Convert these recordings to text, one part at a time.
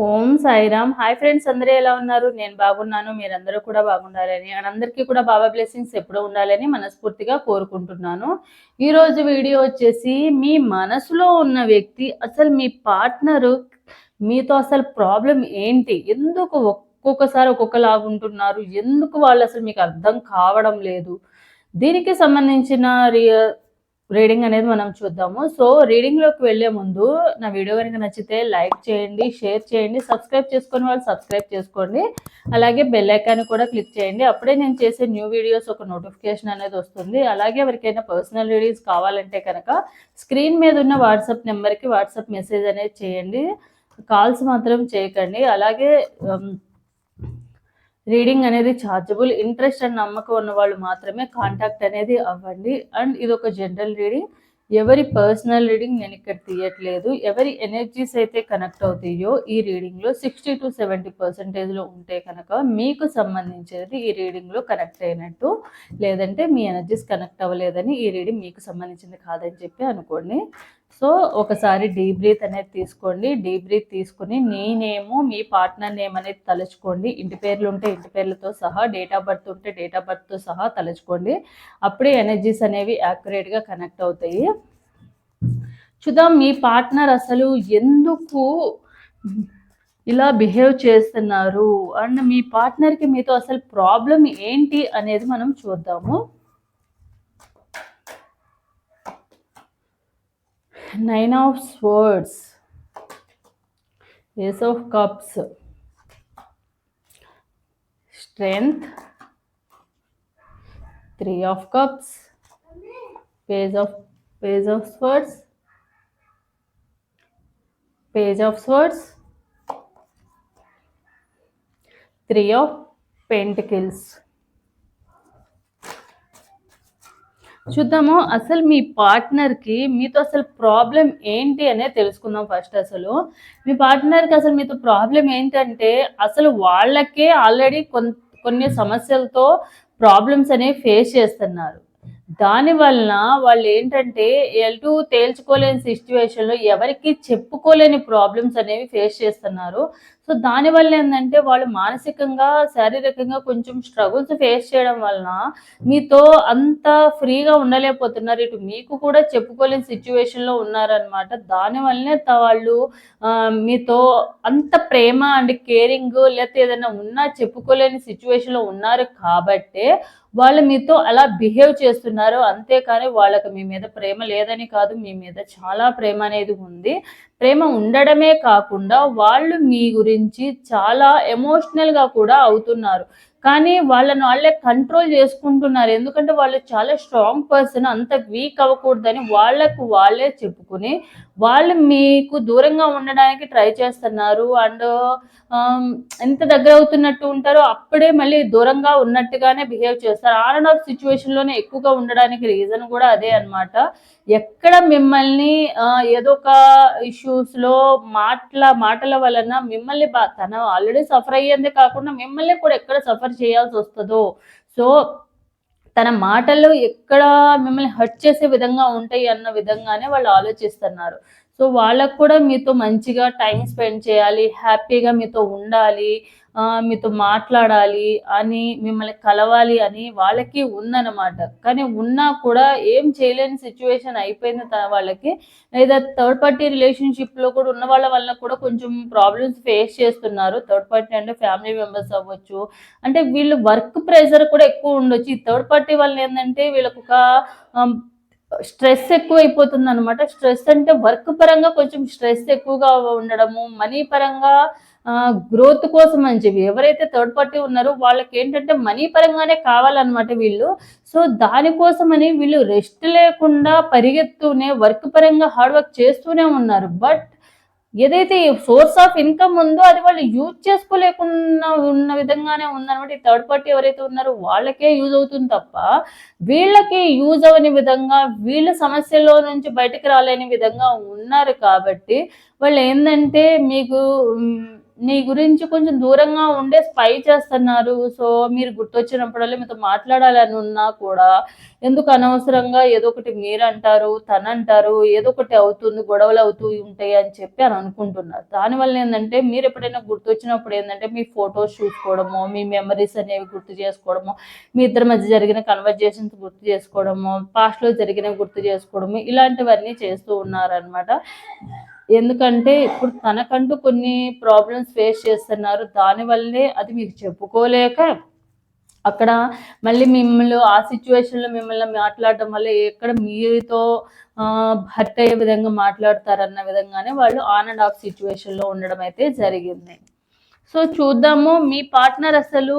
ఓం Sairam. Hi friends అందరూ ఎలా ఉన్నారు? నేను బాగున్నాను మీరందరూ కూడా బాగుండాలని అండ్ అందరికీ కూడా బాబా బ్లెస్సింగ్స్ ఎప్పుడూ ఉండాలని మనస్ఫూర్తిగా కోరుకుంటున్నాను. ఈరోజు వీడియో వచ్చేసి మీ మనసులో ఉన్న వ్యక్తి అసలు మీ పార్ట్నరు మీతో అసలు ప్రాబ్లం ఏంటి? ఎందుకు ఒక్కొక్కసారి ఒక్కొక్కలాగా ఉంటున్నారు? ఎందుకు వాళ్ళు అసలు మీకు అర్థం కావడం లేదు? దీనికి సంబంధించిన రీడింగ్ అనేది మనం చూద్దాము. సో రీడింగ్లోకి వెళ్ళే ముందు నా వీడియో కనుక నచ్చితే లైక్ చేయండి షేర్ చేయండి సబ్స్క్రైబ్ చేసుకుని వాళ్ళు సబ్స్క్రైబ్ చేసుకోండి. అలాగే బెల్ ఐకాన్ కూడా క్లిక్ చేయండి. అప్పుడే నేను చేసే న్యూ వీడియోస్ ఒక నోటిఫికేషన్ అనేది వస్తుంది. అలాగే ఎవరికైనా పర్సనల్ రీడింగ్స్ కావాలంటే కనుక స్క్రీన్ మీద ఉన్న వాట్సాప్ నెంబర్కి వాట్సాప్ మెసేజ్ అనేది చేయండి. కాల్స్ మాత్రం చేయకండి. అలాగే రీడింగ్ అనేది ఛార్జబుల్ ఇంట్రెస్ట్ అండ్ నమ్మకం ఉన్న వాళ్ళు మాత్రమే కాంటాక్ట్ అనేది అవ్వండి. అండ్ ఇది ఒక జనరల్ రీడింగ్ ఎవరి పర్సనల్ రీడింగ్ నేను ఇక్కడ తీయట్లేదు. ఎవరి ఎనర్జీస్ అయితే కనెక్ట్ అవుతాయో ఈ రీడింగ్లో సిక్స్టీ టు సెవెంటీ పర్సెంటేజ్లో ఉంటే కనుక మీకు సంబంధించినది ఈ రీడింగ్లో కనెక్ట్ అయినట్టు. లేదంటే మీ ఎనర్జీస్ కనెక్ట్ అవ్వలేదని ఈ రీడింగ్ మీకు సంబంధించింది కాదని చెప్పి అనుకోండి. సో ఒకసారి డీప్ బ్రీత్ అనేది తీసుకోండి. డీప్ బ్రీత్ తీసుకుని నేనేమో మీ పార్ట్నర్ నేమ్ అనేది తలుచుకోండి. ఇంటి పేర్లు ఉంటే ఇంటి పేర్లతో సహా డేట్ ఆఫ్ బర్త్ ఉంటే డేట్ ఆఫ్ బర్త్తో సహా తలుచుకోండి. అప్పుడే ఎనర్జీస్ అనేవి యాక్యురేట్గా కనెక్ట్ అవుతాయి. చూద్దాం మీ పార్ట్నర్ అసలు ఎందుకు ఇలా బిహేవ్ చేస్తున్నారు? అండ్ మీ పార్ట్నర్కి మీతో అసలు ప్రాబ్లం ఏంటి అనేది మనం చూద్దాము. nine of swords. Ace of cups. Strength. Three of cups. Page of page of swords. Page of swords. Three of pentacles. చూద్దాము అసలు మీ పార్ట్నర్కి మీతో అసలు ప్రాబ్లం ఏంటి అనేది తెలుసుకుందాం ఫస్ట్ అసలు. మీ పార్ట్నర్కి అసలు మీతో ప్రాబ్లం ఏంటంటే అసలు వాళ్ళకే ఆల్రెడీ కొన్ని సమస్యలతో ప్రాబ్లమ్స్ అనేవి ఫేస్ చేస్తున్నారు. దాని వలన వాళ్ళు ఏంటంటే ఎల్టూ తేల్చుకోలేని సిచ్యువేషన్లో ఎవరికి చెప్పుకోలేని ప్రాబ్లమ్స్ అనేవి ఫేస్ చేస్తున్నారు. సో దానివల్ల ఏంటంటే వాళ్ళు మానసికంగా శారీరకంగా కొంచెం స్ట్రగుల్స్ ఫేస్ చేయడం వలన మీతో అంత ఫ్రీగా ఉండలేకపోతున్నారు. ఇటు మీకు కూడా చెప్పుకోలేని సిచ్యువేషన్లో ఉన్నారనమాట దానివల్లనే వాళ్ళు మీతో అంత ప్రేమ అండ్ కేరింగ్ లేకపోతే ఏదైనా ఉన్నా చెప్పుకోలేని సిచ్యువేషన్లో ఉన్నారు కాబట్టే వాళ్ళు మీతో అలా బిహేవ్ చేస్తున్నారు. అంతేకాని వాళ్ళకి మీ మీద ప్రేమ లేదని కాదు మీ మీద చాలా ప్రేమ అనేది ఉంది. ప్రేమ ఉండడమే కాకుండా వాళ్ళు మీ గురించి చాలా ఎమోషనల్గా కూడా అవుతున్నారు. కానీ వాళ్ళని వాళ్ళే కంట్రోల్ చేసుకుంటున్నారు. ఎందుకంటే వాళ్ళు చాలా స్ట్రాంగ్ పర్సన్ అంత వీక్ అవ్వకూడదని వాళ్ళకు వాళ్ళే చెప్పుకుని వాళ్ళు మీకు దూరంగా ఉండడానికి ట్రై చేస్తున్నారు అండ్ ఎంత దగ్గర అవుతున్నట్టు ఉంటారో అప్పుడే మళ్ళీ దూరంగా ఉన్నట్టుగానే బిహేవ్ చేస్తారు. ఆన్ అండ్ ఆఫ్ సిచ్యువేషన్లోనే ఎక్కువగా ఉండడానికి రీజన్ కూడా అదే అనమాట ఎక్కడ మిమ్మల్ని ఏదో ఒక ఇష్యూస్లో మాటల మాటల వలన మిమ్మల్ని బా తన ఆల్రెడీ సఫర్ అయ్యేందే కాకుండా మిమ్మల్ని కూడా ఎక్కడ సఫర్ చేయాల్సి వస్తుందో. సో తన మాటల్లో ఎక్కడ మిమ్మల్ని హర్ట్ చేసే విధంగా ఉంటాయి అన్న విధంగానే వాళ్ళు ఆలోచిస్తున్నారు. సో వాళ్ళకు కూడా మీతో మంచిగా టైం స్పెండ్ చేయాలి హ్యాపీగా మీతో ఉండాలి మీతో మాట్లాడాలి అని మిమ్మల్ని కలవాలి అని వాళ్ళకి ఉందన్నమాట. కానీ ఉన్నా కూడా ఏం చేయలేని సిచ్యువేషన్ అయిపోయింది వాళ్ళకి లేదా థర్డ్ పార్టీ రిలేషన్షిప్లో కూడా ఉన్న వాళ్ళ వల్ల కూడా కొంచెం ప్రాబ్లమ్స్ ఫేస్ చేస్తున్నారు. థర్డ్ పార్టీ అంటే ఫ్యామిలీ మెంబర్స్ అవ్వచ్చు. అంటే వీళ్ళు వర్క్ ప్రెషర్ కూడా ఎక్కువ ఉండొచ్చు. ఈ థర్డ్ పార్టీ వల్ల ఏంటంటే వీళ్ళకు ఒక స్ట్రెస్ ఎక్కువ అయిపోతుంది అనమాట స్ట్రెస్ అంటే వర్క్ పరంగా కొంచెం స్ట్రెస్ ఎక్కువగా ఉండడము మనీ పరంగా గ్రోత్ కోసం అని చెప్పి ఎవరైతే థర్డ్ పార్టీ ఉన్నారో వాళ్ళకి ఏంటంటే మనీ పరంగానే కావాలన్నమాట వీళ్ళు. సో దానికోసమని వీళ్ళు రెస్ట్ లేకుండా పరిగెత్తూనే వర్క్ పరంగా హార్డ్ వర్క్ చేస్తూనే ఉన్నారు. బట్ ఏదైతే సోర్స్ ఆఫ్ ఇన్కమ్ ఉందో అది వాళ్ళు యూజ్ చేసుకోలేకుండా ఉన్న విధంగానే ఉందన్నమాట ఈ థర్డ్ పార్టీ ఎవరైతే ఉన్నారో వాళ్ళకే యూజ్ అవుతుంది తప్ప వీళ్ళకి యూజ్ అవని విధంగా వీళ్ళ సమస్యల్లో నుంచి బయటకు రాలేని విధంగా ఉన్నారు కాబట్టి వాళ్ళు ఏంటంటే మీకు నీ గురించి కొంచెం దూరంగా ఉండే స్పై చేస్తున్నారు. సో మీరు గుర్తొచ్చినప్పుడల్లా మీతో మాట్లాడాలని ఉన్నా కూడా ఎందుకు అనవసరంగా ఏదో ఒకటి మీరు అంటారు తన అంటారు ఏదో ఒకటి అవుతుంది గొడవలు అవుతూ ఉంటాయి అని చెప్పి అని అనుకుంటున్నారు. దానివల్ల ఏంటంటే మీరు ఎప్పుడైనా గుర్తొచ్చినప్పుడు ఏంటంటే మీ ఫొటోస్ చూసుకోవడము మీ మెమరీస్ అనేవి గుర్తు చేసుకోవడము మీ ఇద్దరి మధ్య జరిగిన కన్వర్జేషన్స్ గుర్తు చేసుకోవడము పాస్ట్లో జరిగినవి గుర్తు చేసుకోవడము ఇలాంటివన్నీ చేస్తూ ఉన్నారనమాట ఎందుకంటే ఇప్పుడు తనకంటూ కొన్ని ప్రాబ్లమ్స్ ఫేస్ చేస్తున్నారు. దానివల్లే అది మీకు చెప్పుకోలేక అక్కడ మళ్ళీ మిమ్మల్ని ఆ సిచ్యువేషన్లో మిమ్మల్ని మాట్లాడడం వల్ల ఎక్కడ మీతో హర్ట్ అయ్యే విధంగా మాట్లాడతారన్న విధంగానే వాళ్ళు ఆన్ అండ్ ఆఫ్ సిచ్యువేషన్లో ఉండడం అయితే జరిగింది. సో చూద్దాము మీ పార్ట్నర్ అసలు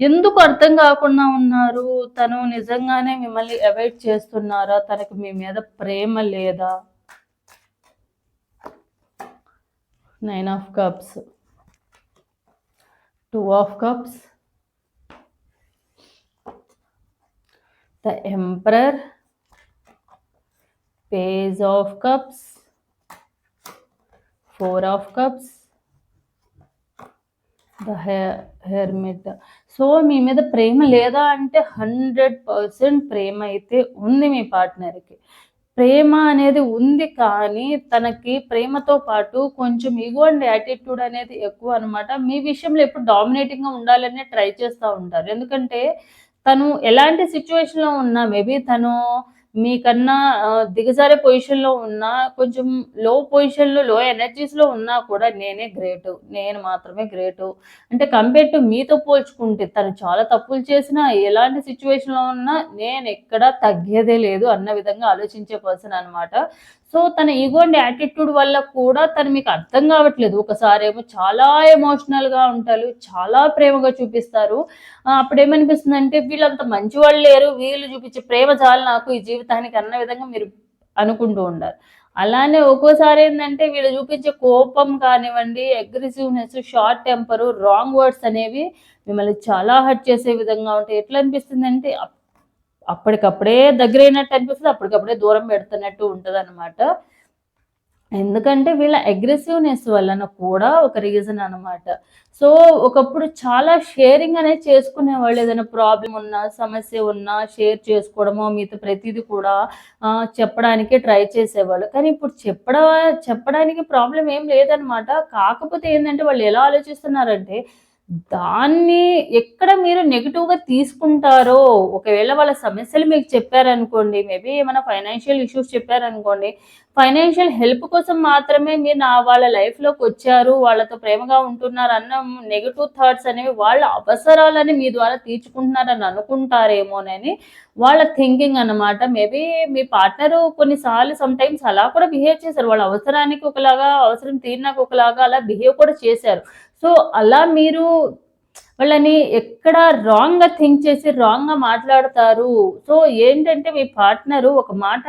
ఎందుకు అర్థం కాకుండా ఉన్నారు? తను నిజంగానే మిమ్మల్ని అవాయిడ్ చేస్తున్నారా? తనకు మీ మీద ప్రేమ లేదా? Nine of cups. Two of cups. the emperor page of cups four of cups హెయిర్ హెర్మిట్. సో మీ మీద ప్రేమ లేదా అంటే హండ్రెడ్ పర్సెంట్ ప్రేమ అయితే ఉంది మీ పార్ట్నర్కి. ప్రేమ అనేది ఉంది కానీ తనకి ప్రేమతో పాటు కొంచెం ఈగో అండ్ యాటిట్యూడ్ అనేది ఎక్కువ అనమాట మీ విషయంలో ఎప్పుడు డామినేటింగ్గా ఉండాలనే ట్రై చేస్తూ ఉంటారు. ఎందుకంటే తను ఎలాంటి సిచ్యువేషన్లో ఉన్నా మేబీ తను మీకన్నా దిగజారే పొజిషన్లో ఉన్నా కొంచెం లో పొజిషన్లో లో ఎనర్జీస్లో ఉన్నా కూడా నేనే గ్రేటు నేను మాత్రమే గ్రేటు అంటే కంపేర్ టు మీతో పోల్చుకుంటే తను చాలా తప్పులు చేసినా ఎలాంటి సిచ్యువేషన్లో ఉన్నా నేను ఎక్కడ తగ్గేదే లేదు అన్న విధంగా ఆలోచించే పర్సన్ అనమాట సో తన ఈగో అండ్ యాటిట్యూడ్ వల్ల కూడా తను మీకు అర్థం కావట్లేదు. ఒకసారి ఏమో చాలా ఎమోషనల్గా ఉంటారు చాలా ప్రేమగా చూపిస్తారు. అప్పుడు ఏమనిపిస్తుంది అంటే వీళ్ళంత మంచి వాళ్ళు లేరు వీళ్ళు చూపించే ప్రేమ చాలు నాకు ఈ జీవితం జీవితానికి అన్న విధంగా మీరు అనుకుంటూ ఉండాలి. అలానే ఒక్కోసారి ఏంటంటే వీళ్ళు చూపించే కోపం కానివ్వండి aggressiveness short temper wrong words అనేవి మిమ్మల్ని చాలా హర్ట్ చేసే విధంగా ఉంటాయి. ఎట్లా అనిపిస్తుంది అంటే అప్పటికప్పుడే దగ్గరైనట్టు అనిపిస్తుంది అప్పటికప్పుడే దూరం పెడుతున్నట్టు ఉంటుంది అనమాట ఎందుకంటే వీళ్ళ అగ్రెసివ్నెస్ వలన కూడా ఒక రీజన్ అనమాట సో ఒకప్పుడు చాలా షేరింగ్ అనేది చేసుకునేవాళ్ళు ఏదైనా ప్రాబ్లం ఉన్నా సమస్య ఉన్నా షేర్ చేసుకోవడమో మీతో ప్రతిదీ కూడా చెప్పడానికి ట్రై చేసేవాళ్ళు. కానీ ఇప్పుడు చెప్పడ చెప్పడానికి ప్రాబ్లం ఏం లేదనమాట కాకపోతే ఏంటంటే వాళ్ళు ఎలా ఆలోచిస్తున్నారంటే దాన్ని ఎక్కడ మీరు నెగిటివ్గా తీసుకుంటారో ఒకవేళ వాళ్ళ సమస్యలు మీకు చెప్పారనుకోండి మేబీ ఏమైనా ఫైనాన్షియల్ ఇష్యూస్ చెప్పారనుకోండి ఫైనాన్షియల్ హెల్ప్ కోసం మాత్రమే మీరు నా వాళ్ళ లైఫ్లోకి వచ్చారు వాళ్ళతో ప్రేమగా ఉంటున్నారు అన్న నెగిటివ్ థాట్స్ అనేవి వాళ్ళ అవసరాలని మీ ద్వారా తీర్చుకుంటున్నారని అనుకుంటారేమోనని వాళ్ళ థింకింగ్ అనమాట మేబీ మీ పార్ట్నర్ కొన్నిసార్లు సమ్ టైమ్స్ అలా కూడా బిహేవ్ చేశారు. వాళ్ళ అవసరానికి ఒకలాగా అవసరం తీరినాక ఒకలాగా అలా బిహేవ్ కూడా చేశారు. సో అలా మీరు వాళ్ళని ఎక్కడ రాంగ్గా థింక్ చేసి రాంగ్గా మాట్లాడతారు. సో ఏంటంటే మీ పార్ట్నరు ఒక మాట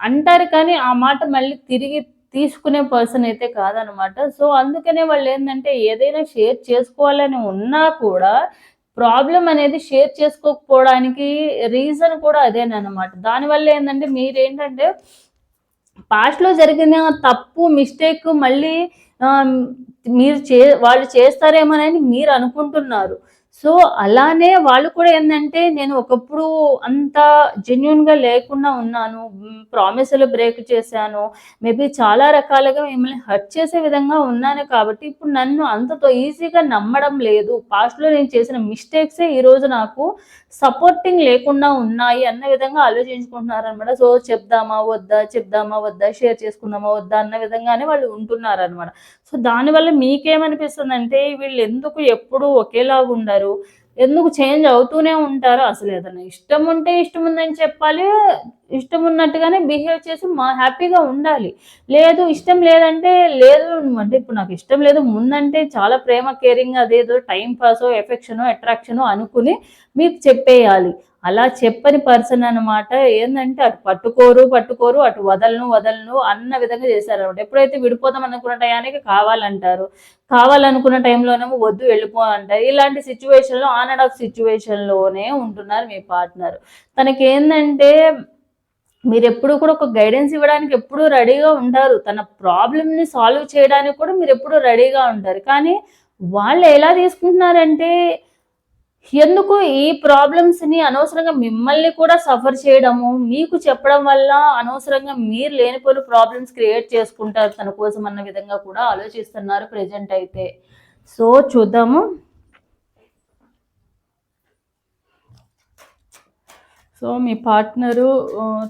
అంటారు కానీ ఆ మాట మళ్ళీ తిరిగి తీసుకునే పర్సన్ అయితే కాదనమాట సో అందుకనే వాళ్ళు ఏంటంటే ఏదైనా షేర్ చేసుకోవాలని ఉన్నా కూడా ప్రాబ్లం అనేది షేర్ చేసుకోకపోవడానికి రీజన్ కూడా అదేనమాట దానివల్ల ఏంటంటే మీరేంటంటే పాస్ట్లో జరిగిన తప్పు మిస్టేక్ మళ్ళీ మీరు చే వాళ్ళు చేస్తారేమోనని మీరు అనుకుంటున్నారు. సో అలానే వాళ్ళు కూడా ఏంటంటే నేను ఒకప్పుడు అంత జెన్యున్గా లేకుండా ఉన్నాను ప్రామిసులు బ్రేక్ చేశాను మేబీ చాలా రకాలుగా మిమ్మల్ని హర్ట్ చేసే విధంగా ఉన్నాను కాబట్టి ఇప్పుడు నన్ను అంతతో ఈజీగా నమ్మడం లేదు. పాస్ట్లో నేను చేసిన మిస్టేక్సే ఈరోజు నాకు సపోర్టింగ్ లేకుండా ఉన్నాయి అన్న విధంగా ఆలోచించుకుంటున్నారు అనమాట సో చెప్దామా వద్దా చెప్దామా వద్దా షేర్ చేసుకుందామా వద్దా అన్న విధంగానే వాళ్ళు ఉంటున్నారు అనమాట సో దానివల్ల మీకేమనిపిస్తుంది అంటే వీళ్ళు ఎందుకు ఎప్పుడు ఒకేలాగా ఉండరు? ఎందుకు చేంజ్ అవుతూనే ఉంటారు? అసలు ఏదైనా ఇష్టం ఉంటే ఇష్టం ఉందని చెప్పాలి ఇష్టం ఉన్నట్టుగానే బిహేవ్ చేసి మా హ్యాపీగా ఉండాలి. లేదు ఇష్టం లేదంటే లేదు అంటే ఇప్పుడు నాకు ఇష్టం లేదు ముందంటే చాలా ప్రేమ కేరింగ్ అదేదో టైం పాస్ ఎఫెక్షను అట్రాక్షను అనుకుని మీకు చెప్పేయాలి. అలా చెప్పని పర్సన్ అనమాట ఏంటంటే అటు పట్టుకోరు పట్టుకోరు అటు వదలను వదలను అన్న విధంగా చేశారనమాట ఎప్పుడైతే విడిపోదాం అనుకున్న టయానికి కావాలంటారు. కావాలనుకున్న టైంలోనేమో వద్దు వెళ్ళిపో అంటారు. ఇలాంటి సిచ్యువేషన్లో ఆన్ అండ్ ఆఫ్ సిచ్యువేషన్లోనే ఉంటున్నారు మీ పార్ట్నర్. తనకి ఏంటంటే మీరు ఎప్పుడు కూడా ఒక గైడెన్స్ ఇవ్వడానికి ఎప్పుడూ రెడీగా ఉంటారు. తన ప్రాబ్లమ్ని సాల్వ్ చేయడానికి కూడా మీరు ఎప్పుడూ రెడీగా ఉంటారు. కానీ వాళ్ళు ఎలా తీసుకుంటున్నారంటే ఎందుకు ఈ ప్రాబ్లమ్స్ని అనవసరంగా మిమ్మల్ని కూడా సఫర్ చేయడము? మీకు చెప్పడం వల్ల అనవసరంగా మీరు లేనిపోయిన ప్రాబ్లమ్స్ క్రియేట్ చేసుకుంటారు తన కోసం అన్న విధంగా కూడా ఆలోచిస్తున్నారు ప్రజెంట్ అయితే. సో చూద్దాము. సో మీ పార్ట్నరు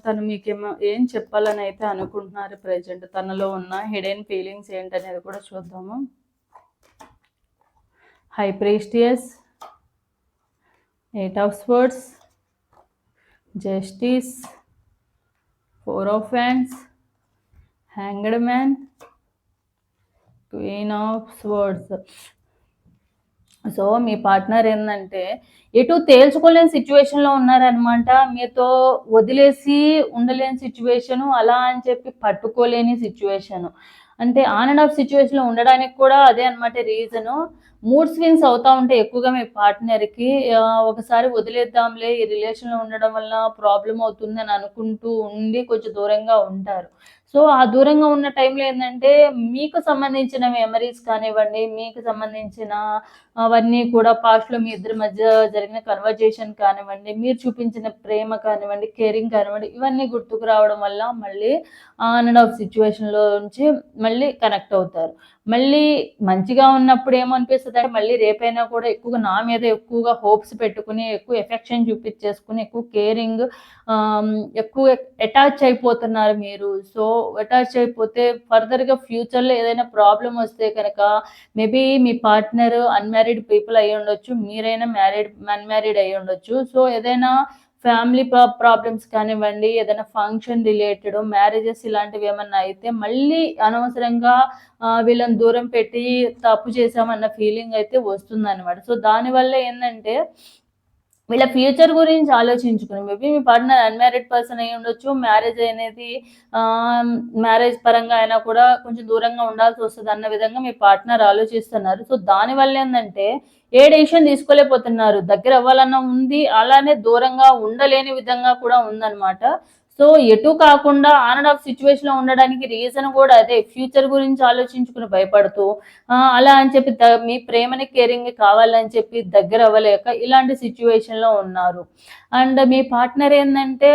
తను మీకేమో ఏం చెప్పాలని అయితే అనుకుంటున్నారు ప్రజెంట్ తనలో ఉన్న హిడెన్ ఫీలింగ్స్ ఏంటనేది కూడా చూద్దాము. High priestess eight of swords justice four of wands hanged man queen of swords. So me partner ఏంటంటే ఎటు తేల్చుకోలేని సిచ్యువేషన్లో ఉన్నారనమాట మీతో వదిలేసి ఉండలేని సిచ్యువేషను అలా అని చెప్పి పట్టుకోలేని సిచ్యువేషను. అంటే ఆన్ అండ్ ఆఫ్ సిచ్యువేషన్లో ఉండడానికి కూడా అదే అనమాట రీజను. మూడ్ స్వింగ్స్ అవుతూ ఉంటే ఎక్కువగా మీ పార్ట్నర్కి ఒకసారి వదిలేద్దాంలే ఈ రిలేషన్లో ఉండడం వల్ల ప్రాబ్లం అవుతుంది అని అనుకుంటూ ఉండి కొంచెం దూరంగా ఉంటారు. సో ఆ దూరంగా ఉన్న టైంలో ఏంటంటే మీకు సంబంధించిన మెమరీస్ కానివ్వండి మీకు సంబంధించిన అవన్నీ కూడా పాస్ట్లో మీ ఇద్దరి మధ్య జరిగిన కన్వర్జేషన్ కానివ్వండి మీరు చూపించిన ప్రేమ కానివ్వండి కేరింగ్ కానివ్వండి ఇవన్నీ గుర్తుకు రావడం వల్ల మళ్ళీ ఆన్ అండ్ ఆఫ్ సిచ్యువేషన్లో నుంచి మళ్ళీ కనెక్ట్ అవుతారు. మళ్ళీ మంచిగా ఉన్నప్పుడు ఏమనిపిస్తుంది అంటే మళ్ళీ రేపైనా కూడా ఎక్కువగా నా మీద ఎక్కువగా హోప్స్ పెట్టుకుని ఎక్కువ ఎఫెక్షన్ చూపించేసుకుని ఎక్కువ కేరింగ్ ఎక్కువ అటాచ్ అయిపోతున్నారు మీరు. సో అటాచ్ అయిపోతే ఫర్దర్గా ఫ్యూచర్లో ఏదైనా ప్రాబ్లం వస్తే కనుక మేబీ మీ పార్ట్నర్ అన్మ్యారీడ్ పీపుల్ అయి ఉండొచ్చు మీరైనా మ్యారీడ్ అన్మ్యారీడ్ అయి ఉండొచ్చు. సో ఏదైనా ఫ్యామిలీ ప్రాబ్లమ్స్ కానివ్వండి ఏదైనా ఫంక్షన్ రిలేటెడ్ మ్యారేజెస్ ఇలాంటివి ఏమన్నా అయితే మళ్ళీ అనవసరంగా వీళ్ళని దూరం పెట్టి తప్పు చేసామన్న ఫీలింగ్ అయితే వస్తుంది అనమాట సో దానివల్ల ఏంటంటే వీళ్ళ ఫ్యూచర్ గురించి ఆలోచించుకుని మేబీ మీ పార్ట్నర్ అన్మ్యారీడ్ పర్సన్ అయి ఉండొచ్చు మ్యారేజ్ అనేది మ్యారేజ్ పరంగా అయినా కూడా కొంచెం దూరంగా ఉండాల్సి వస్తుంది అన్న విధంగా మీ పార్ట్నర్ ఆలోచిస్తున్నారు. సో దానివల్ల ఏంటంటే ఏ డెసిషన్ తీసుకోలేకపోతున్నారు. దగ్గర అవ్వాలన్నా ఉంది అలానే దూరంగా ఉండలేని విధంగా కూడా ఉందన్నమాట. సో ఎటు కాకుండా ఆన్ అండ్ ఆఫ్ సిచ్యువేషన్లో ఉండడానికి రీజన్ కూడా అదే. ఫ్యూచర్ గురించి ఆలోచించుకుని భయపడుతూ అలా అని చెప్పి మీ ప్రేమని కేరింగ్ కావాలని చెప్పి దగ్గర అవ్వలేక ఇలాంటి సిచ్యువేషన్లో ఉన్నారు. అండ్ మీ పార్ట్నర్ ఏంటంటే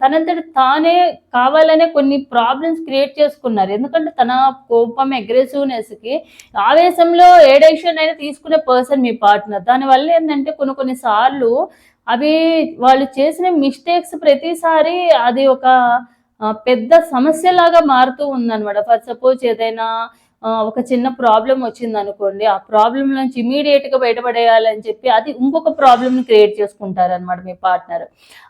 తనంతటి తానే కావాలనే కొన్ని ప్రాబ్లమ్స్ క్రియేట్ చేసుకున్నారు. ఎందుకంటే తన కోపం అగ్రెసివ్నెస్కి ఆవేశంలో ఏ డెసిషన్ అయినా తీసుకునే పర్సన్ మీ పార్ట్నర్ దానివల్ల ఏంటంటే కొన్ని కొన్ని సార్లు అవి వాళ్ళు చేసిన మిస్టేక్స్ ప్రతిసారి అది ఒక పెద్ద సమస్యలాగా మారుతూ ఉందన్నమాట. ఫర్ సపోజ్ ఏదైనా ఒక చిన్న ప్రాబ్లం వచ్చింది అనుకోండి ఆ ప్రాబ్లం నుంచి ఇమీడియట్గా బయటపడేయాలని చెప్పి అది ఇంకొక ప్రాబ్లమ్ని క్రియేట్ చేసుకుంటారు అనమాట మీ పార్ట్నర్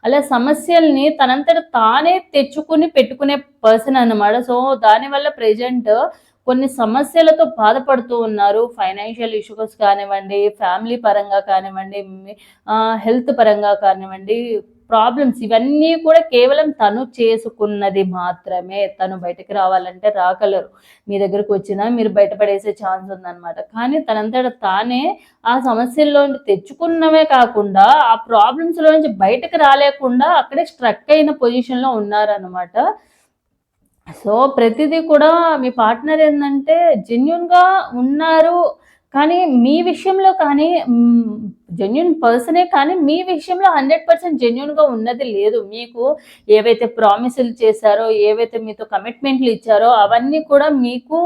అలా సమస్యల్ని తనంతట తానే తెచ్చుకుని పెట్టుకునే పర్సన్ అనమాట సో దానివల్ల ప్రజెంట్ కొన్ని సమస్యలతో బాధపడుతూ ఉన్నారు. ఫైనాన్షియల్ ఇష్యూస్ కానివ్వండి ఫ్యామిలీ పరంగా కానివ్వండి హెల్త్ పరంగా కానివ్వండి ప్రాబ్లమ్స్ ఇవన్నీ కూడా కేవలం తను చేసుకున్నది మాత్రమే. తను బయటకు రావాలంటే రాగలరు. మీ దగ్గరకు వచ్చినా మీరు బయటపడేసే ఛాన్స్ ఉందన్నమాట. కానీ తనంతట తానే ఆ సమస్యల్లో తెచ్చుకున్నవే కాకుండా ఆ ప్రాబ్లమ్స్లో నుంచి బయటకు రాలేకుండా అక్కడే స్ట్రక్ అయిన పొజిషన్లో ఉన్నారనమాట సో ప్రతిదీ కూడా మీ పార్ట్నర్ ఏంటంటే జెన్యున్గా ఉన్నారు కానీ మీ విషయంలో కానీ జెన్యున్ పర్సనే కానీ మీ విషయంలో హండ్రెడ్ పర్సెంట్ జెన్యున్గా ఉన్నది లేదు. మీకు ఏవైతే ప్రామిసులు చేశారో ఏవైతే మీతో కమిట్మెంట్లు ఇచ్చారో అవన్నీ కూడా మీకు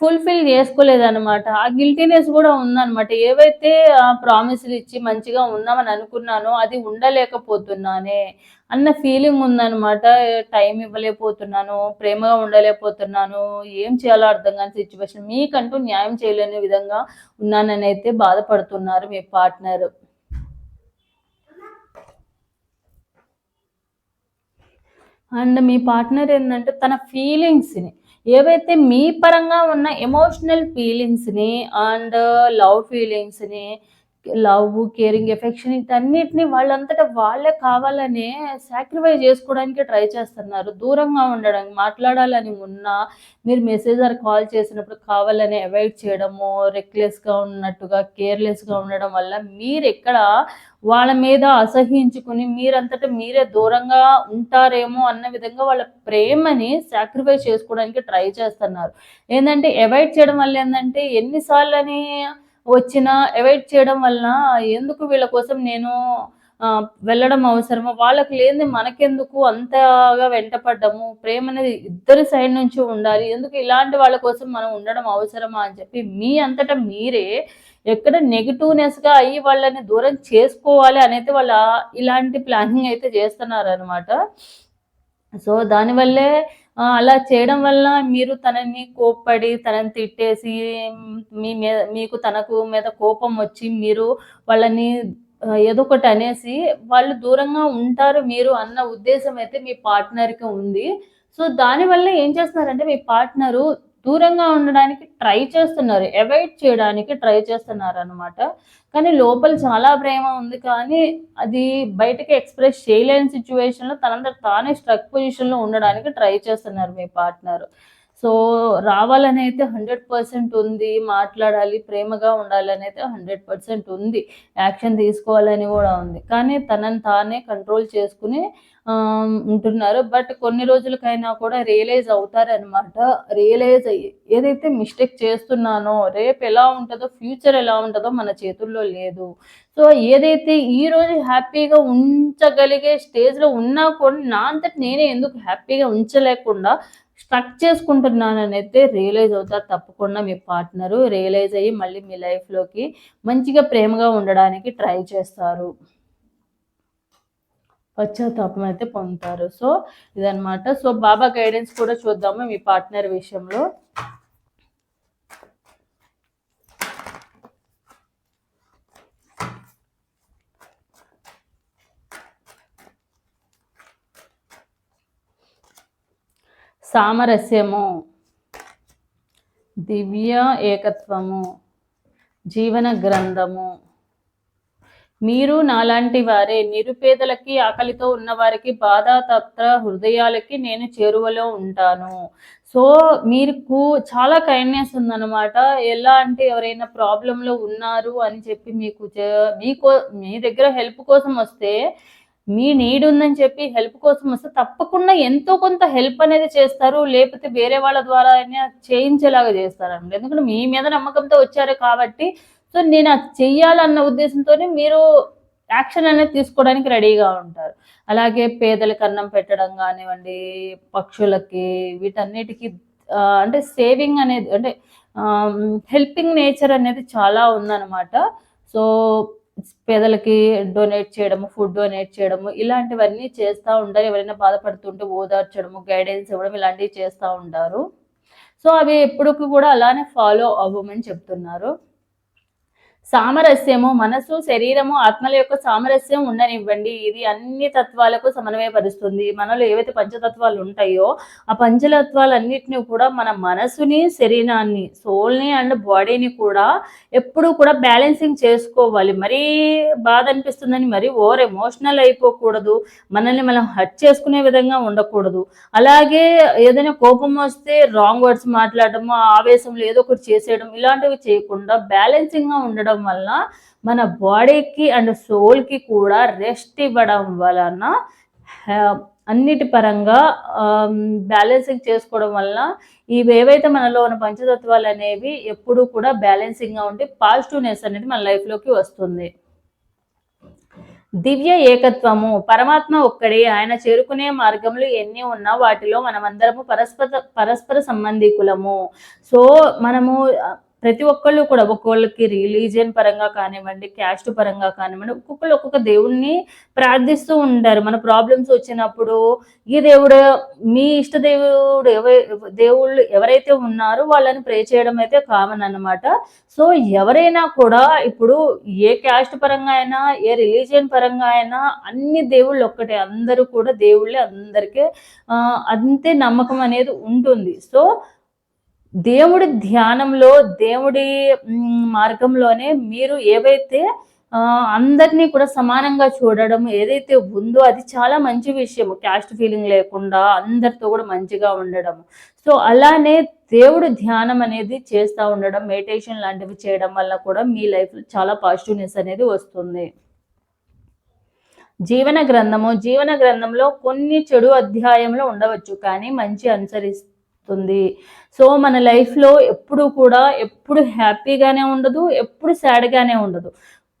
ఫుల్ఫిల్ చేసుకోలేదన్నమాట. ఆ గిల్టీనెస్ కూడా ఉందన్నమాట. ఏవైతే ఆ ప్రామిసులు ఇచ్చి మంచిగా ఉందామని అనుకున్నానో అది ఉండలేకపోతున్నానే. అన్న ఫీలింగ్ ఉందన్నమాట. టైం ఇవ్వలేకపోతున్నాను ప్రేమగా ఉండలేకపోతున్నాను ఏం చేయాలో అర్థం కాని సిచ్యువేషన్ మీకంటూ న్యాయం చేయలేని విధంగా ఉన్నానని అయితే బాధపడుతున్నారు మీ పార్ట్నర్ అండ్ మీ పార్ట్నర్ ఏంటంటే తన ఫీలింగ్స్ని ఏవైతే మీ పరంగా ఉన్న ఎమోషనల్ ఫీలింగ్స్ని అండ్ లవ్ ఫీలింగ్స్ని లవ్ కేరింగ్ ఎఫెక్షన్ ఇటన్నిటిని వాళ్ళంతటా వాళ్ళే కావాలనే సాక్రిఫైస్ చేసుకోవడానికి ట్రై చేస్తున్నారు. దూరంగా ఉండడానికి మాట్లాడాలని ఉన్నా మీరు మెసేజ్ ఆర్ కాల్ చేసినప్పుడు కావాలని అవాయిడ్ చేయడము రెక్లెస్గా ఉన్నట్టుగా కేర్లెస్గా ఉండడం వల్ల మీరు ఎక్కడ వాళ్ళ మీద అసహించుకుని మీరంతటా మీరే దూరంగా ఉంటారేమో అన్న విధంగా వాళ్ళ ప్రేమని సాక్రిఫైస్ చేసుకోవడానికి ట్రై చేస్తున్నారు. ఏంటంటే అవాయిడ్ చేయడం వల్ల ఏంటంటే ఎన్నిసార్లు అని వచ్చినా అవాయిడ్ చేయడం వలన ఎందుకు వీళ్ళ కోసం నేను వెళ్ళడం అవసరమా వాళ్ళకి లేనిది మనకెందుకు అంతగా వెంటపడ్డము? ప్రేమ అనేది ఇద్దరి సైడ్ నుంచి ఉండాలి. ఎందుకు ఇలాంటి వాళ్ళ కోసం మనం ఉండడం అవసరమా అని చెప్పి మీ అంతటా మీరే ఎక్కడ నెగిటివ్నెస్గా అయ్యి వాళ్ళని దూరం చేసుకోవాలి అనేది వాళ్ళ ఇలాంటి ప్లానింగ్ అయితే చేస్తున్నారు అనమాట సో దానివల్లే అలా చేయడం వల్ల మీరు తనని కోప్పడి తనని తిట్టేసి మీ మీద మీకు తనకు మీద కోపం వచ్చి మీరు వాళ్ళని ఏదో ఒకటి అనేసి వాళ్ళు దూరంగా ఉంటారు మీరు అన్న ఉద్దేశం అయితే మీ పార్ట్నర్కి ఉంది. సో దానివల్ల ఏం చేస్తున్నారంటే మీ పార్ట్నరు దూరంగా ఉండడానికి ట్రై చేస్తున్నారు. అవాయిడ్ చేయడానికి ట్రై చేస్తున్నారు అనమాట కానీ లోపల చాలా ప్రేమ ఉంది. కానీ అది బయటకి ఎక్స్ప్రెస్ చేయలేని సిచ్యువేషన్లో తనంతా తానే స్ట్రక్ పొజిషన్లో ఉండడానికి ట్రై చేస్తున్నారు మీ పార్ట్నర్ సో రావాలని అయితే హండ్రెడ్ పర్సెంట్ ఉంది. మాట్లాడాలి ప్రేమగా ఉండాలని అయితే హండ్రెడ్ పర్సెంట్ ఉంది. యాక్షన్ తీసుకోవాలని కూడా ఉంది. కానీ తనని తానే కంట్రోల్ చేసుకుని ఉంటున్నారు. బట్ కొన్ని రోజులకైనా కూడా రియలైజ్ అవుతారనమాట రియలైజ్ అయ్యి ఏదైతే మిస్టేక్ చేస్తున్నానో రేపు ఎలా ఉంటుందో ఫ్యూచర్ ఎలా ఉంటుందో మన చేతుల్లో లేదు. సో ఏదైతే ఈ రోజు హ్యాపీగా ఉంచగలిగే స్టేజ్లో ఉన్నా కూడా నా అంతటి నేనే ఎందుకు హ్యాపీగా ఉంచలేకుండా స్ట్రక్ చేసుకుంటున్నానని అయితే రియలైజ్ అవుతారు తప్పకుండా మీ పార్ట్నరు. రియలైజ్ అయ్యి మళ్ళీ మీ లైఫ్లోకి మంచిగా ప్రేమగా ఉండడానికి ట్రై చేస్తారు. పశ్చాత్తాపం అయితే పొందుతారు. సో ఇదనమాట సో బాబా గైడెన్స్ కూడా చూద్దాము మీ పార్ట్నర్ విషయంలో. సామరస్యము. దివ్య ఏకత్వము. జీవన గ్రంథము. మీరు నాలాంటి వారే నిరుపేదలకి ఆకలితో ఉన్నవారికి బాధాతత్ర హృదయాలకి నేను చేరువలో ఉంటాను. సో మీకు చాలా కైండ్నెస్ ఉందన్నమాట. ఎలా అంటే ఎవరైనా ప్రాబ్లంలో ఉన్నారు అని చెప్పి మీకు మీకో మీ దగ్గర హెల్ప్ కోసం వస్తే మీ నీడ్ ఉందని చెప్పి హెల్ప్ కోసం వస్తే తప్పకుండా ఎంతో కొంత హెల్ప్ అనేది చేస్తారు. లేకపోతే వేరే వాళ్ళ ద్వారా అయినా చేయించేలాగా చేస్తారు ఎందుకంటే మీ మీద నమ్మకంతో వచ్చారు కాబట్టి సో నేను అది చెయ్యాలన్న ఉద్దేశంతోనే మీరు యాక్షన్ అనేది తీసుకోవడానికి రెడీగా ఉంటారు. అలాగే పేదలకు అన్నం పెట్టడం కానివ్వండి పక్షులకి వీటన్నిటికీ అంటే సేవింగ్ అనేది అంటే హెల్పింగ్ నేచర్ అనేది చాలా ఉందన్నమాట. సో పేదలకి డొనేట్ చేయడము ఫుడ్ డొనేట్ చేయడము ఇలాంటివన్నీ చేస్తూ ఉంటారు ఎవరైనా బాధపడుతుంటే ఓదార్చడము గైడెన్స్ ఇవ్వడం ఇలాంటివి చేస్తూ ఉంటారు. సో అవి ఎప్పుడు కూడా అలానే ఫాలో అవ్వమని చెప్తున్నారు. సామరస్యము మనసు శరీరము ఆత్మల యొక్క సామరస్యం ఉండనివ్వండి. ఇది అన్ని తత్వాలకు సమన్వయపరుస్తుంది. మనలో ఏవైతే పంచతత్వాలు ఉంటాయో ఆ పంచతత్వాలన్నిటిని కూడా మన మనసుని శరీరాన్ని సోల్ని అండ్ బాడీని కూడా ఎప్పుడు కూడా బ్యాలెన్సింగ్ చేసుకోవాలి. మరీ బాధ అనిపిస్తుందని మరీ ఓవర్ ఎమోషనల్ అయిపోకూడదు. మనల్ని మనం హట్ చేసుకునే విధంగా ఉండకూడదు. అలాగే ఏదైనా కోపం వస్తే రాంగ్ వర్డ్స్ మాట్లాడటము ఆవేశంలో ఏదో ఒకటి చేసేయడం ఇలాంటివి చేయకుండా బ్యాలెన్సింగ్గా ఉండడం ఉండడం వలన మన బాడీకి అండ్ సోల్కి కూడా రెస్ట్ ఇవ్వడం వలన అన్నిటి పరంగా బ్యాలెన్సింగ్ చేసుకోవడం వలన ఇవి ఏవైతే మనలో ఉన్న పంచతత్వాలు అనేవి ఎప్పుడూ కూడా బ్యాలెన్సింగ్గా ఉండి పాజిటివ్నెస్ అనేది మన లైఫ్లోకి వస్తుంది. దివ్య ఏకత్వము పరమాత్మ ఒక్కడే ఆయన చేరుకునే మార్గములు ఎన్ని ఉన్నా వాటిలో మనమందరము పరస్పర పరస్పర సంబంధికులము. సో మనము ప్రతి ఒక్కళ్ళు కూడా ఒక్కొక్కళ్ళకి రిలీజియన్ పరంగా కానివ్వండి క్యాస్ట్ పరంగా కానివ్వండి ఒక్కొక్కళ్ళు ఒక్కొక్క దేవుణ్ణి ప్రార్థిస్తూ ఉంటారు. మన ప్రాబ్లమ్స్ వచ్చినప్పుడు ఈ దేవుడు మీ ఇష్ట దేవుడు ఎవ దేవుళ్ళు ఎవరైతే ఉన్నారో వాళ్ళని ప్రే చేయడం అయితే కామన్ అనమాట సో ఎవరైనా కూడా ఇప్పుడు ఏ క్యాస్ట్ పరంగా అయినా ఏ రిలీజియన్ పరంగా అయినా అన్ని దేవుళ్ళు ఒక్కటే. అందరూ కూడా దేవుళ్ళే అందరికీ అంతే నమ్మకం అనేది ఉంటుంది. సో దేవుడి ధ్యానంలో దేవుడి మార్గంలోనే మీరు ఏవైతే అందరినీ కూడా సమానంగా చూడడం ఏదైతే ఉందో అది చాలా మంచి విషయం క్యాస్ట్ ఫీలింగ్ లేకుండా అందరితో కూడా మంచిగా ఉండడం. సో అలానే దేవుడు ధ్యానం అనేది చేస్తూ ఉండడం మెడిటేషన్ లాంటివి చేయడం వల్ల కూడా మీ లైఫ్లో చాలా పాజిటివ్నెస్ అనేది వస్తుంది. జీవన గ్రంథము జీవన గ్రంథంలో కొన్ని చెడు అధ్యాయంలో ఉండవచ్చు కానీ మంచి వస్తుంది. సో మన లైఫ్లో ఎప్పుడు కూడా ఎప్పుడు హ్యాపీగానే ఉండదు ఎప్పుడు సాడ్గానే ఉండదు.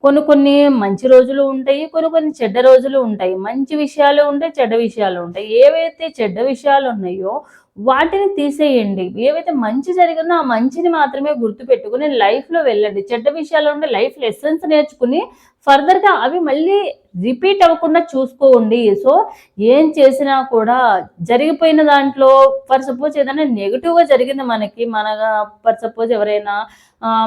కొన్ని కొన్ని మంచి రోజులు ఉంటాయి కొన్ని కొన్ని చెడ్డ రోజులు ఉంటాయి. మంచి విషయాలు ఉంటాయి చెడ్డ విషయాలు ఉంటాయి. ఏవైతే చెడ్డ విషయాలు ఉన్నాయో వాటిని తీసేయండి. ఏవైతే మంచి జరిగిందో ఆ మంచిని మాత్రమే గుర్తుపెట్టుకుని లైఫ్లో వెళ్ళండి. చెడ్డ విషయాలు ఉంటే లైఫ్ లెసన్స్ నేర్చుకుని ఫర్దర్గా అవి మళ్ళీ రిపీట్ అవ్వకుండా చూసుకోండి. సో ఏం చేసినా కూడా జరిగిపోయిన దాంట్లో ఫర్ సపోజ్ ఏదైనా నెగిటివ్గా జరిగింది మనకి మన ఫర్ సపోజ్ ఎవరైనా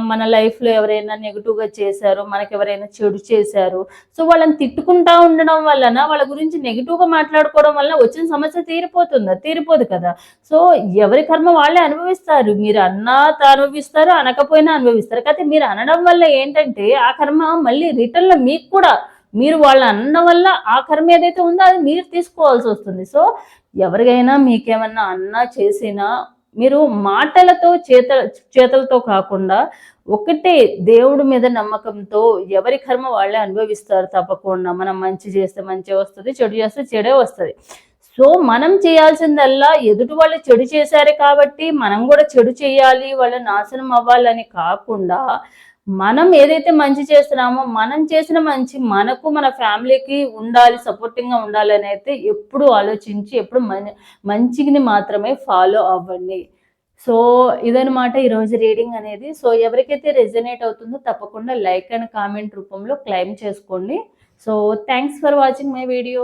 మన లైఫ్లో ఎవరైనా నెగిటివ్గా చేశారు మనకి ఎవరైనా చెడు చేశారు. సో వాళ్ళని తిట్టుకుంటా ఉండడం వలన వాళ్ళ గురించి నెగిటివ్గా మాట్లాడుకోవడం వల్ల వచ్చిన సమస్య తీరిపోతుందా తీరిపోదు కదా. సో ఎవరి కర్మ వాళ్ళే అనుభవిస్తారు. మీరు అన్నా అనుభవిస్తారు అనకపోయినా అనుభవిస్తారు. కాకపోతే మీరు అనడం వల్ల ఏంటంటే ఆ కర్మ మళ్ళీ రిటర్న్లో మీకు కూడా మీరు వాళ్ళ అన్న వల్ల ఆ కర్మ ఏదైతే ఉందో అది మీరు తీసుకోవాల్సి వస్తుంది. సో ఎవరికైనా మీకేమన్నా అన్నా చేసినా మీరు మాటలతో చేత చేతలతో కాకుండా ఒకటే దేవుడి మీద నమ్మకంతో ఎవరి కర్మ వాళ్ళే అనుభవిస్తారు తప్పకుండా. మనం మంచి చేస్తే మంచి వస్తుంది చెడు చేస్తే చెడే వస్తుంది. సో మనం చేయాల్సిందల్లా ఎదుటి వాళ్ళు చెడు చేశారు కాబట్టి మనం కూడా చెడు చేయాలి వాళ్ళ నాశనం అవ్వాలని కాకుండా మనం ఏదైతే మంచి చేస్తున్నామో మనం చేసిన మంచి మనకు మన ఫ్యామిలీకి ఉండాలి సపోర్టింగ్గా ఉండాలి అని అయితే ఎప్పుడు ఆలోచించి ఎప్పుడు మన మంచిని మాత్రమే ఫాలో అవ్వండి. సో ఇదనమాట ఈరోజు రీడింగ్ అనేది. సో ఎవరికైతే రెజనేట్ అవుతుందో తప్పకుండా లైక్ అండ్ కామెంట్ రూపంలో క్లైమ్ చేసుకోండి. So thanks for watching my video